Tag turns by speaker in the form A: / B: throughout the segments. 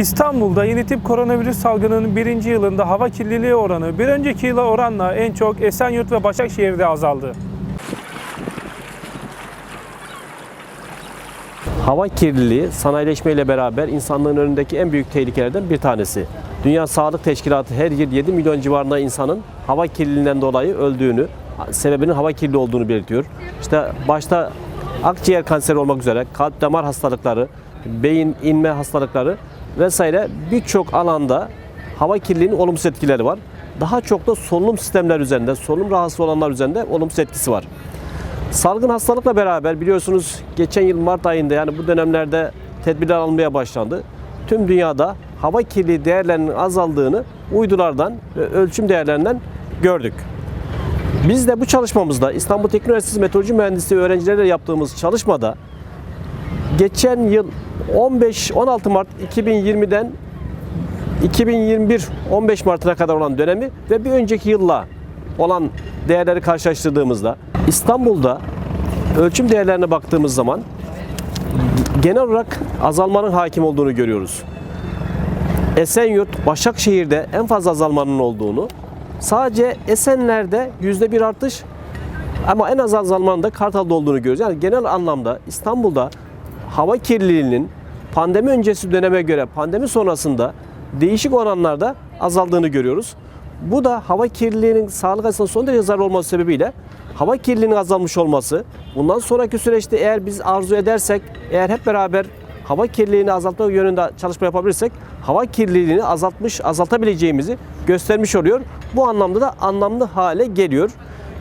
A: İstanbul'da yeni tip koronavirüs salgınının birinci yılında hava kirliliği oranı bir önceki yıla oranla en çok Esenyurt ve Başakşehir'de azaldı.
B: Hava kirliliği sanayileşmeyle beraber insanlığın önündeki en büyük tehlikelerden bir tanesi. Dünya Sağlık Teşkilatı her yıl 7 milyon civarında insanın hava kirliliğinden dolayı öldüğünü, sebebinin hava kirliliği olduğunu belirtiyor. İşte başta akciğer kanseri olmak üzere kalp damar hastalıkları, beyin inme hastalıkları vesaire birçok alanda hava kirliliğinin olumsuz etkileri var. Daha çok da solunum sistemler üzerinde, solunum rahatsız olanlar üzerinde olumsuz etkisi var. Salgın hastalıkla beraber biliyorsunuz geçen yıl Mart ayında yani bu dönemlerde tedbirler alınmaya başlandı. Tüm dünyada hava kirliliği değerlerinin azaldığını uydulardan ve ölçüm değerlerinden gördük. Biz de bu çalışmamızda İstanbul Teknik Üniversitesi Meteoroloji Mühendisliği öğrencileriyle yaptığımız çalışmada geçen yıl 15-16 Mart 2020'den 2021 15 Mart'ına kadar olan dönemi ve bir önceki yılla olan değerleri karşılaştırdığımızda İstanbul'da ölçüm değerlerine baktığımız zaman genel olarak azalmanın hakim olduğunu görüyoruz. Esenyurt, Başakşehir'de en fazla azalmanın olduğunu, sadece Esenler'de yüzde bir artış ama en az azalmanın da Kartal'da olduğunu görüyoruz. Yani genel anlamda İstanbul'da hava kirliliğinin pandemi öncesi döneme göre pandemi sonrasında değişik oranlarda azaldığını görüyoruz. Bu da hava kirliliğinin sağlık açısından son derece zararlı olması sebebiyle hava kirliliğinin azalmış olması, bundan sonraki süreçte eğer biz arzu edersek, eğer hep beraber hava kirliliğini azaltma yönünde çalışma yapabilirsek hava kirliliğini azaltmış, azaltabileceğimizi göstermiş oluyor. Bu anlamda da anlamlı hale geliyor.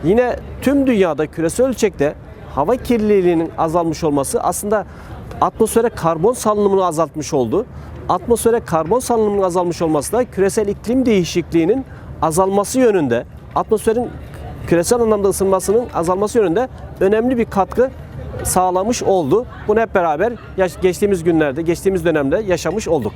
B: Yine tüm dünyada küresel ölçekte hava kirliliğinin azalmış olması aslında atmosfere karbon salınımını azaltmış oldu. Atmosfere karbon salınımının azalmış olması da küresel iklim değişikliğinin azalması yönünde, atmosferin küresel anlamda ısınmasının azalması yönünde önemli bir katkı sağlamış oldu. Bunu hep beraber geçtiğimiz günlerde, geçtiğimiz dönemde yaşamış olduk.